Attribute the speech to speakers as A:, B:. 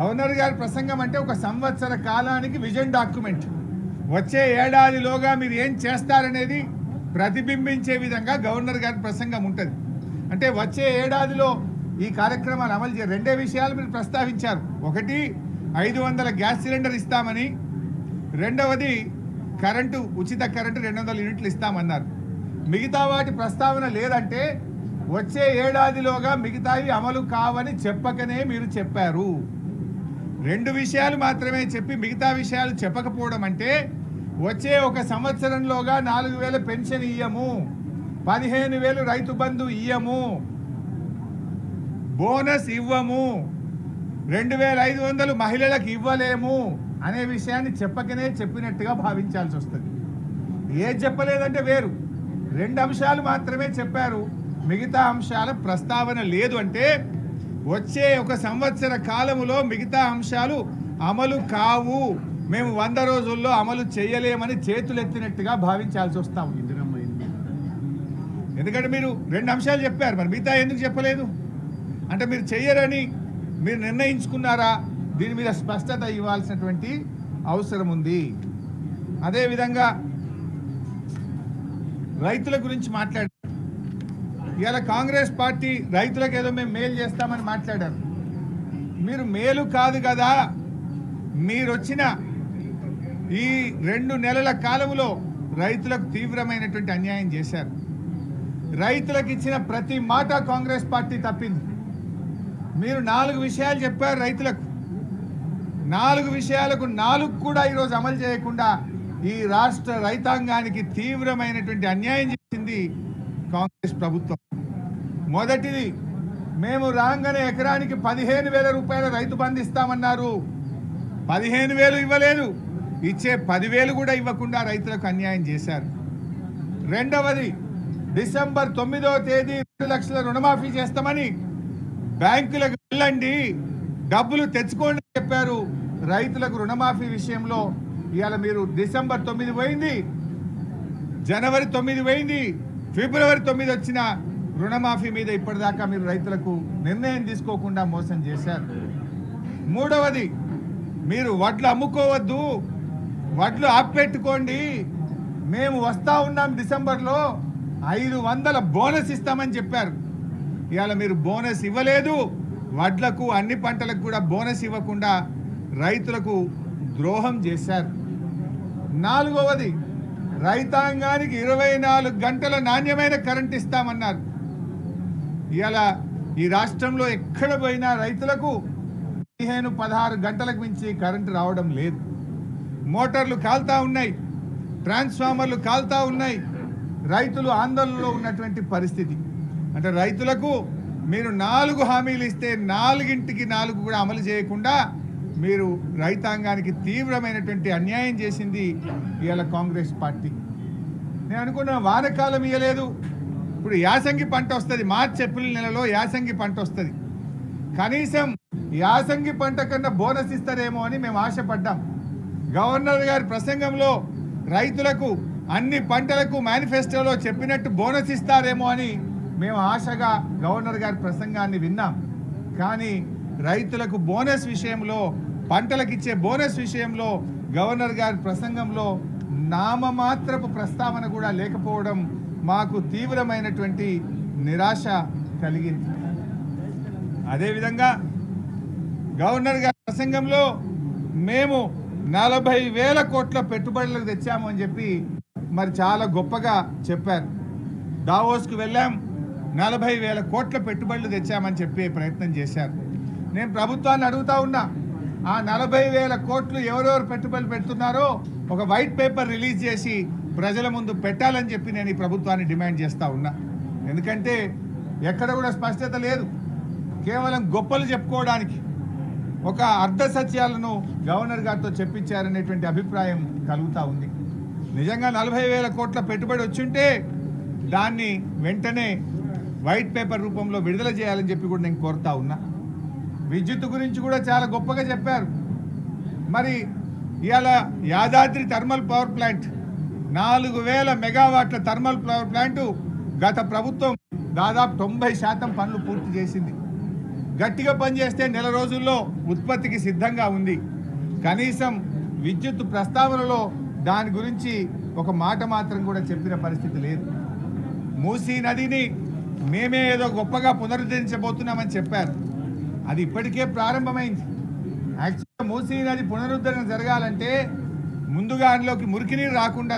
A: Governor గారి ప్రసంగం అంటే ఒక సంవత్సర కాలానికి విజన్ డాక్యుమెంట్. వచ్చే ఏడాదిలోగా మీరు ఏం చేస్తారనేది ప్రతిబింబించే విధంగా గవర్నర్ గారి ప్రసంగం ఉంటుంది. అంటే వచ్చే ఏడాదిలో ఈ కార్యక్రమాలు అమలు చే రెండే విషయాలు మీరు ప్రస్తావించారు. ఒకటి ఐదు వందల గ్యాస్ సిలిండర్ ఇస్తామని. రెండవది కరెంటు ఉచిత కరెంటు రెండు వందల యూనిట్లు ఇస్తామన్నారు. మిగతా వాటి ప్రస్తావన లేదంటే వచ్చే ఏడాదిలోగా మిగతావి అమలు కావని చెప్పకనే మీరు చెప్పారు. రెండు విషయాలు మాత్రమే చెప్పి మిగతా విషయాలు చెప్పకపోవడం అంటే వచ్చే ఒక సంవత్సరంలోగా నాలుగు వేల పెన్షన్ ఇయ్యము పదిహేను వేలు రైతు బంధు ఇయ్యము బోనస్ ఇవ్వము రెండు వేల ఐదు వందలు మహిళలకు ఇవ్వలేము అనే విషయాన్ని చెప్పకనే చెప్పినట్టుగా భావించాల్సి వస్తుంది. ఏది చెప్పలేదంటే వేరు. రెండు అంశాలు మాత్రమే చెప్పారు. మిగతా అంశాల ప్రస్తావన లేదు అంటే వచ్చే ఒక సంవత్సర కాలములో మిగతా అంశాలు అమలు కావు. మేము వంద రోజుల్లో అమలు చేయలేమని చేతులెత్తినట్టుగా భావించాల్సి వస్తా ఎందుకంటే మీరు రెండు అంశాలు చెప్పారు. మరి మిగతా ఎందుకు చెప్పలేదు? అంటే మీరు చెయ్యరని మీరు నిర్ణయించుకున్నారా? దీని మీద స్పష్టత ఇవ్వాల్సినటువంటి అవసరం ఉంది. అదేవిధంగా రైతుల గురించి మాట్లాడారు ఇవాళ కాంగ్రెస్ పార్టీ రైతులకు ఏదో మేము మేలు చేస్తామని మాట్లాడారు. మీరు మేలు కాదు కదా. మీరు వచ్చిన ఈ రెండు నెలల కాలంలో రైతులకు తీవ్రమైనటువంటి అన్యాయం చేశారు. రైతులకు ఇచ్చిన ప్రతి మాట కాంగ్రెస్ పార్టీ తప్పింది. మీరు నాలుగు విషయాలు చెప్పారు రైతులకు. నాలుగు విషయాలకు నాలుగు కూడా ఈరోజు అమలు చేయకుండా ఈ రాష్ట్ర రైతాంగానికి తీవ్రమైనటువంటి అన్యాయం చేసింది కాంగ్రెస్ ప్రభుత్వం. మొదటిది మేము రాగానే ఎకరానికి పదిహేను వేల రూపాయల రైతు బంధిస్తామన్నారు పదిహేను వేలు ఇవ్వలేదు. ఇచ్చే పదివేలు కూడా ఇవ్వకుండా రైతులకు అన్యాయం చేశారు. రెండవది డిసెంబర్ తొమ్మిదవ తేదీ రెండు లక్షల రుణమాఫీ చేస్తామని బ్యాంకులకు వెళ్ళండి డబ్బులు తెచ్చుకోండి చెప్పారు. రైతులకు రుణమాఫీ విషయంలో ఇవాళ మీరు డిసెంబర్ తొమ్మిది పోయింది జనవరి తొమ్మిది పోయింది. ఫిబ్రవరి తొమ్మిది వచ్చిన రుణమాఫీ మీద ఇప్పటిదాకా మీరు రైతులకు నిర్ణయం తీసుకోకుండా మోసం చేశారు. మూడవది మీరు వడ్లు అమ్ముకోవద్దు వడ్లు ఆపెట్టుకోండి మేము వస్తా ఉన్నాం డిసెంబర్లో ఐదు వందల బోనస్ ఇస్తామని చెప్పారు. ఇవాళ మీరు బోనస్ ఇవ్వలేదు. వడ్లకు అన్ని పంటలకు కూడా బోనస్ ఇవ్వకుండా రైతులకు ద్రోహం చేశారు. నాలుగవది రైతాంగానికి ఇరవై నాలుగు గంటల నాణ్యమైన కరెంట్ ఇస్తామన్నారు. ఇలా ఈ రాష్ట్రంలో ఎక్కడ పోయినా రైతులకు పదిహేను పదహారు గంటలకు మించి కరెంటు రావడం లేదు. మోటార్లు కాల్తా ఉన్నాయి ట్రాన్స్ఫార్మర్లు కాల్తా ఉన్నాయి. రైతులు ఆందోళనలో ఉన్నటువంటి పరిస్థితి. అంటే రైతులకు మీరు నాలుగు హామీలు ఇస్తే నాలుగింటికి నాలుగు కూడా అమలు చేయకుండా మీరు రైతాంగానికి తీవ్రమైనటువంటి అన్యాయం చేసింది ఇవాళ కాంగ్రెస్ పార్టీ. నేను అనుకున్న వానకాలం ఇవ్వలేదు ఇప్పుడు యాసంగి పంట వస్తుంది. మార్చి ఏప్రిల్ నెలలో యాసంగి పంట వస్తుంది. కనీసం యాసంగి పంట కన్నా బోనస్ ఇస్తారేమో అని మేము ఆశపడ్డాం. గవర్నర్ గారి ప్రసంగంలో రైతులకు అన్ని పంటలకు మేనిఫెస్టోలో చెప్పినట్టు బోనస్ ఇస్తారేమో అని మేము ఆశగా గవర్నర్ గారి ప్రసంగాన్ని విన్నాం. కానీ రైతులకు బోనస్ విషయంలో పంటలకు ఇచ్చే బోనస్ విషయంలో గవర్నర్ గారి ప్రసంగంలో నామమాత్రపు ప్రస్తావన కూడా లేకపోవడం మాకు తీవ్రమైనటువంటి నిరాశ కలిగింది. అదేవిధంగా గవర్నర్ గారి ప్రసంగంలో మేము నలభై వేల కోట్ల పెట్టుబడులకు తెచ్చాము అని చెప్పి మరి చాలా గొప్పగా చెప్పారు. దావోస్కు వెళ్ళాం నలభై వేల కోట్ల పెట్టుబడులు తెచ్చామని చెప్పే ప్రయత్నం చేశారు. నేను ప్రభుత్వాన్ని అడుగుతా ఉన్నా ఆ నలభై వేల కోట్లు ఎవరెవరు పెట్టుబడులు పెడుతున్నారో ఒక వైట్ పేపర్ రిలీజ్ చేసి ప్రజల ముందు పెట్టాలని చెప్పి నేను ఈ ప్రభుత్వాన్ని డిమాండ్ చేస్తూ ఉన్నా. ఎందుకంటే ఎక్కడ కూడా స్పష్టత లేదు. కేవలం గొప్పలు చెప్పుకోవడానికి ఒక అర్ధ సత్యాలను గవర్నర్ గారితో చెప్పించారనేటువంటి అభిప్రాయం కలుగుతూ ఉంది. నిజంగా నలభై వేల కోట్ల పెట్టుబడి వచ్చింటే దాన్ని వెంటనే వైట్ పేపర్ రూపంలో విడుదల చేయాలని చెప్పి కూడా నేను కోరుతా ఉన్నా. విద్యుత్ గురించి కూడా చాలా గొప్పగా చెప్పారు. మరి ఇవాళ యాదాద్రి థర్మల్ పవర్ ప్లాంట్ నాలుగు వేల మెగావాట్ల థర్మల్ పవర్ ప్లాంటు గత ప్రభుత్వం దాదాపు తొంభై శాతం పనులు పూర్తి చేసింది. గట్టిగా పనిచేస్తే నెల రోజుల్లో ఉత్పత్తికి సిద్ధంగా ఉంది. కనీసం విద్యుత్ ప్రస్తావనలో దాని గురించి ఒక మాట మాత్రం కూడా చెప్పిన పరిస్థితి లేదు. మూసీ నదిని మేమే ఏదో గొప్పగా పునరుద్ధరించబోతున్నామని చెప్పారు. అది ఇప్పటికే ప్రారంభమైంది. యాక్చువల్గా మూసీ నది పునరుద్ధరణ జరగాలంటే ముందుగా అందులోకి మురికి నీరు రాకుండా